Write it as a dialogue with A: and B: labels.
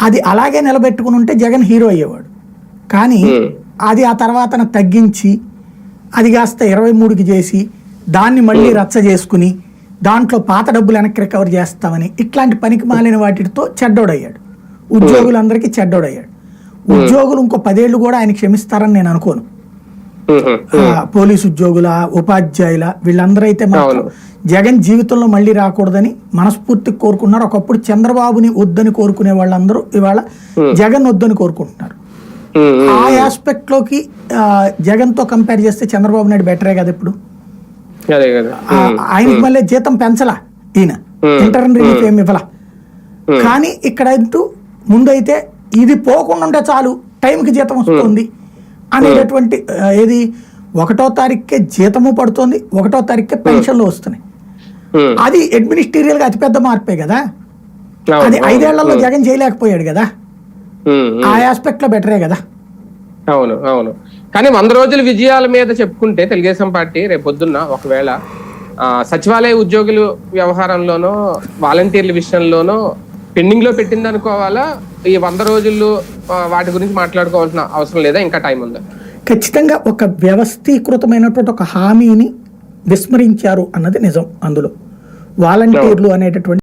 A: అది అలాగే నిలబెట్టుకుని ఉంటే జగన్ హీరో అయ్యేవాడు. కానీ అది ఆ తర్వాత తగ్గించి అది కాస్త ఇరవై మూడుకి చేసి దాన్ని మళ్ళీ రచ్చ చేసుకుని దాంట్లో పాత డబ్బులు వెనక్కి రికవర్ చేస్తామని ఇట్లాంటి పనికి మాలిన వాటితో చెడ్డోడయ్యాడు. ఉద్యోగులందరికీ చెడ్డోడయ్యాడు. ఉద్యోగులు ఇంకో పదేళ్ళు కూడా ఆయన క్షమిస్తారని నేను అనుకోను. పోలీసు ఉద్యోగుల ఉపాధ్యాయుల వీళ్ళందరూ అయితే మాత్రం. జగన్ జీవితంలో మళ్ళీ రాకూడదని మనస్ఫూర్తిగా కోరుకున్నారు. ఒకప్పుడు చంద్రబాబుని వద్దని కోరుకునే వాళ్ళందరూ ఇవాళ జగన్ వద్దని కోరుకుంటున్నారు. ఆ ఆస్పెక్ట్లోకి జగన్తో కంపేర్ చేస్తే చంద్రబాబు నాయుడు బెటరే కదా ఇప్పుడు? ఆయనకి మళ్ళీ జీతం పెంచలా ఈయన. ఇంటర్న్ రిలీఫ్ ఏమి ఇవ్వలా. కానీ ఇక్కడ ముందైతే ఇది పోకుండా ఉంటే చాలు టైంకి జీతం వస్తుంది. అనేటటువంటి ఏది? ఒకటో తారీఖుకే జీతము పడుతుంది ఒకటో తారీఖుకే పెన్షన్లు వస్తున్నాయి. అది అడ్మినిస్ట్రీరియల్గా అతిపెద్ద మార్పే కదా? అది
B: ఐదేళ్ళలో
A: జగన్ చేయలేకపోయాడు కదా. ఆ ఆస్పెక్ట్లో బెటరే కదా?
B: అవును అవును. కానీ వంద రోజుల విజయాల మీద చెప్పుకుంటే తెలుగుదేశం పార్టీ రేపొద్దున్న ఒకవేళ ఆ, సచివాలయ ఉద్యోగులు వ్యవహారంలోనో వాలంటీర్ల విషయంలోనో పెండింగ్లో పెట్టింది అనుకోవాలా ఈ వంద రోజుల్లో వాటి గురించి మాట్లాడుకోవాల్సిన అవసరం లేదా? ఇంకా టైం ఉందా?
A: ఖచ్చితంగా ఒక వ్యవస్థీకృతమైనటువంటి ఒక హామీని విస్మరించారు అన్నది నిజం అందులో. వాలంటీర్లు అనేటటువంటి